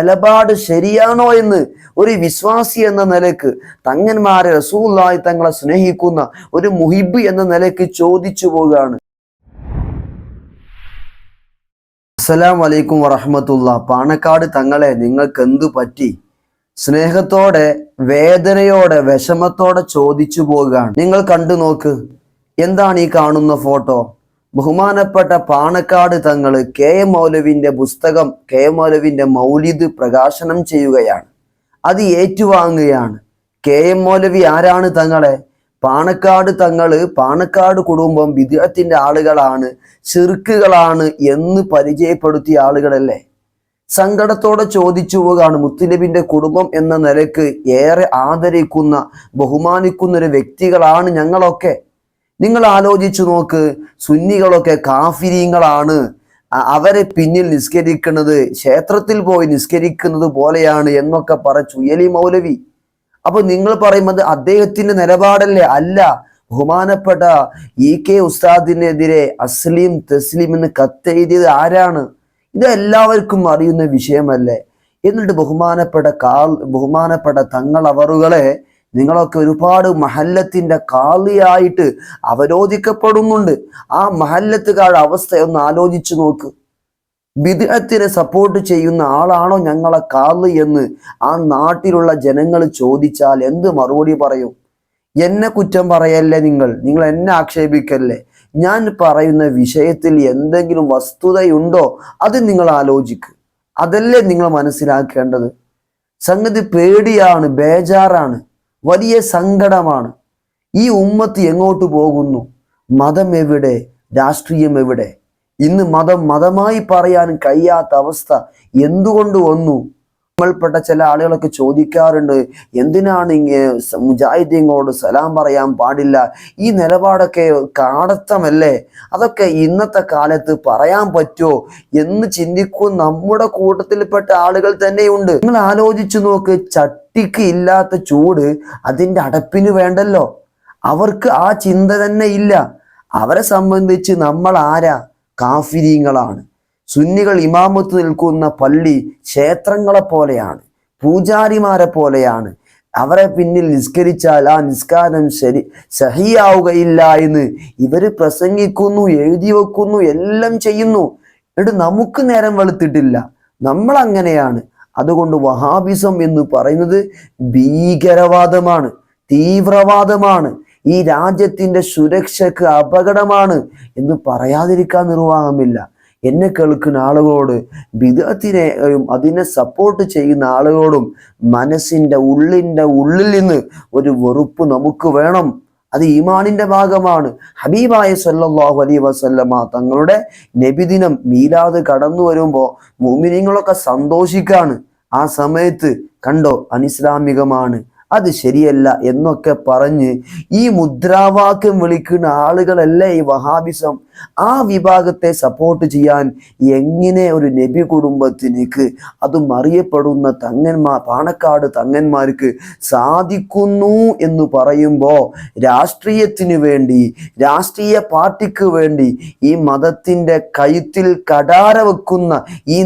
നിലപാട് ശരിയാണോ എന്ന് ഒരു വിശ്വാസി എന്ന നിലയ്ക്ക് തങ്ങന്മാരെ റസൂലായി തങ്ങളെ സ്നേഹിക്കുന്ന ഒരു മുഹിബ് എന്ന നിലയ്ക്ക് ചോദിച്ചു പോവുകയാണ്. അസ്സലാം വലൈക്കും വറഹമത്തുള്ള. പാണക്കാട് തങ്ങളെ നിങ്ങൾക്ക് എന്തു പറ്റി? സ്നേഹത്തോടെ വേദനയോടെ വിഷമത്തോടെ ചോദിച്ചു പോവുകയാണ്. നിങ്ങൾ കണ്ടു നോക്ക്. എന്താണ് ഈ കാണുന്ന ഫോട്ടോ? ബഹുമാനപ്പെട്ട പാണക്കാട് തങ്ങൾ കെ എം മൗലവിന്റെ പുസ്തകം കെ എം മൗലവിന്റെ മൗലിദ് പ്രകാശനം ചെയ്യുകയാണ്. അത് ഏറ്റുവാങ്ങുകയാണ്. കെ എം മൗലവി ആരാണ് തങ്ങളെ? പാണക്കാട് തങ്ങൾ പാണക്കാട് കുടുംബം വിദേഹത്തിന്റെ ആളുകളാണ് ചെറുക്കുകളാണ് എന്ന് പരിചയപ്പെടുത്തിയ ആളുകളല്ലേ? സങ്കടത്തോടെ ചോദിച്ചു പോവുകയാണ്. മുത്തുനബിന്റെ കുടുംബം എന്ന നിലയ്ക്ക് ഏറെ ആദരിക്കുന്ന ബഹുമാനിക്കുന്ന ഒരു വ്യക്തികളാണ് ഞങ്ങളൊക്കെ. നിങ്ങൾ ആലോചിച്ചു നോക്ക് സുന്നികളൊക്കെ കാഫിരീങ്ങളാണ്. അവരെ പിന്നിൽ നിസ്കരിക്കുന്നത് ക്ഷേത്രത്തിൽ പോയി നിസ്കരിക്കുന്നത് പോലെയാണ് എന്നൊക്കെ പറച്ചു എലി മൗലവി. അപ്പൊ നിങ്ങൾ പറയുന്നത് അദ്ദേഹത്തിന്റെ നിലപാടല്ലേ? അല്ല ബഹുമാനപ്പെട്ട ഇ കെ ഉസ്താദിനെതിരെ അസ്ലീം തസ്ലീം എന്ന് കത്തെഴുതിയത് ആരാണ്? ഇത് എല്ലാവർക്കും അറിയുന്ന വിഷയമല്ലേ? എന്നിട്ട് ബഹുമാനപ്പെട്ട കാൽ ബഹുമാനപ്പെട്ട തങ്ങൾ അവറുകളെ നിങ്ങളൊക്കെ ഒരുപാട് മഹല്ലത്തിന്റെ കാളിയായിട്ട് അവരോധിക്കപ്പെടുന്നുണ്ട്. ആ മഹല്ലത്തുകാരുടെ അവസ്ഥ ഒന്ന് ആലോചിച്ചു നോക്ക്. ബിദ്അത്തിനെ സപ്പോർട്ട് ചെയ്യുന്ന ആളാണോ ഞങ്ങളെ കാളി എന്ന് ആ നാട്ടിലുള്ള ജനങ്ങൾ ചോദിച്ചാൽ എന്ത് മറുപടി പറയും? എന്നെ കുറ്റം പറയല്ലേ നിങ്ങൾ? നിങ്ങൾ എന്നെ ആക്ഷേപിക്കല്ലേ? ഞാൻ പറയുന്ന വിഷയത്തിൽ എന്തെങ്കിലും വസ്തുതയുണ്ടോ? അത് നിങ്ങൾ ആലോചിക്ക്. അതല്ലേ നിങ്ങൾ മനസ്സിലാക്കേണ്ടത്. സംഗതി പേടിയാണ് ബേജാറാണ്. വലിയ സങ്കടമാണ്. ഈ ഉമ്മത്ത് എങ്ങോട്ട് പോകുന്നു? മതം എവിടെ? രാഷ്ട്രീയം എവിടെ? ഇന്ന് മതം മതമായി പറയാൻ കഴിയാത്ത അവസ്ഥ എന്തുകൊണ്ട് വന്നു? നമ്മൾപ്പെട്ട ചില ആളുകളൊക്കെ ചോദിക്കാറുണ്ട് എന്തിനാണ് ഇങ്ങനെ മുജാഹിദീങ്ങളോട് സലാം പറയാൻ പാടില്ല? ഈ നിലപാടൊക്കെ കാടത്തമല്ലേ? അതൊക്കെ ഇന്നത്തെ കാലത്ത് പറയാൻ പറ്റുമോ എന്ന് ചിന്തിക്കും നമ്മുടെ കൂട്ടത്തിൽപ്പെട്ട ആളുകൾ തന്നെയുണ്ട്. നിങ്ങൾ ആലോചിച്ചു നോക്ക് ചട്ടിക്ക് ഇല്ലാത്ത ചൂട് അതിന്റെ അടപ്പിന് വേണ്ടല്ലോ. അവർക്ക് ആ ചിന്ത തന്നെ ഇല്ല. അവരെ സംബന്ധിച്ച് നമ്മൾ ആരാ? കാഫിരീങ്ങളാണ്. സുന്നികൾ ഇമാമത്ത് നിൽക്കുന്ന പള്ളി ക്ഷേത്രങ്ങളെ പോലെയാണ്. പൂജാരിമാരെ പോലെയാണ്. അവരെ പിന്നിൽ നിസ്കരിച്ചാൽ ആ നിസ്കാരം ശരി സഹിയാവുകയില്ല എന്ന് ഇവർ പ്രസംഗിക്കുന്നു എഴുതി വെക്കുന്നു എല്ലാം ചെയ്യുന്നു. എന്നിട്ട് നമുക്ക് നേരം വെളുത്തിട്ടില്ല. നമ്മൾ അങ്ങനെയാണ് അതുകൊണ്ട് വഹാബിസം എന്ന് പറയുന്നത് ഭീകരവാദമാണ് തീവ്രവാദമാണ്. ഈ രാജ്യത്തിന്റെ സുരക്ഷക്ക് അപകടമാണ് എന്ന് പറയാതിരിക്കാൻ നിർവാഹമില്ല. എന്നെ കേൾക്കുന്ന ആളുകളോട് ബിദത്തിനെയും അതിനെ സപ്പോർട്ട് ചെയ്യുന്ന ആളുകളോടും മനസ്സിന്റെ ഉള്ളിന്റെ ഉള്ളിൽ നിന്ന് ഒരു വെറുപ്പ് നമുക്ക് വേണം. അത് ഈമാനിന്റെ ഭാഗമാണ്. ഹബീബായ സല്ലാഹു അലൈ വസല്ലമ തങ്ങളുടെ നബിദിനം മീലാദ് കടന്നു വരുമ്പോൾ മുമിനിങ്ങളൊക്കെ സന്തോഷിക്കാണ്. ആ സമയത്ത് കണ്ടോ അനിസ്ലാമികമാണ്. അത് ശരിയല്ല എന്നൊക്കെ പറഞ്ഞ് ഈ മുദ്രാവാക്യം വിളിക്കുന്ന ആളുകളല്ലേ ഈ വഹാബിസം? ആ വിഭാഗത്തെ സപ്പോർട്ട് ചെയ്യാൻ എങ്ങനെ ഒരു നബി കുടുംബത്തിനേക്ക് അതും അറിയപ്പെടുന്ന തങ്ങന്മാർ പാണക്കാട് തങ്ങന്മാർക്ക് സാധിക്കുന്നു എന്ന് പറയുമ്പോൾ രാഷ്ട്രീയത്തിന് വേണ്ടി രാഷ്ട്രീയ പാർട്ടിക്ക് വേണ്ടി ഈ മതത്തിന്റെ കഴുത്തിൽ കടാര വെക്കുന്ന ഈ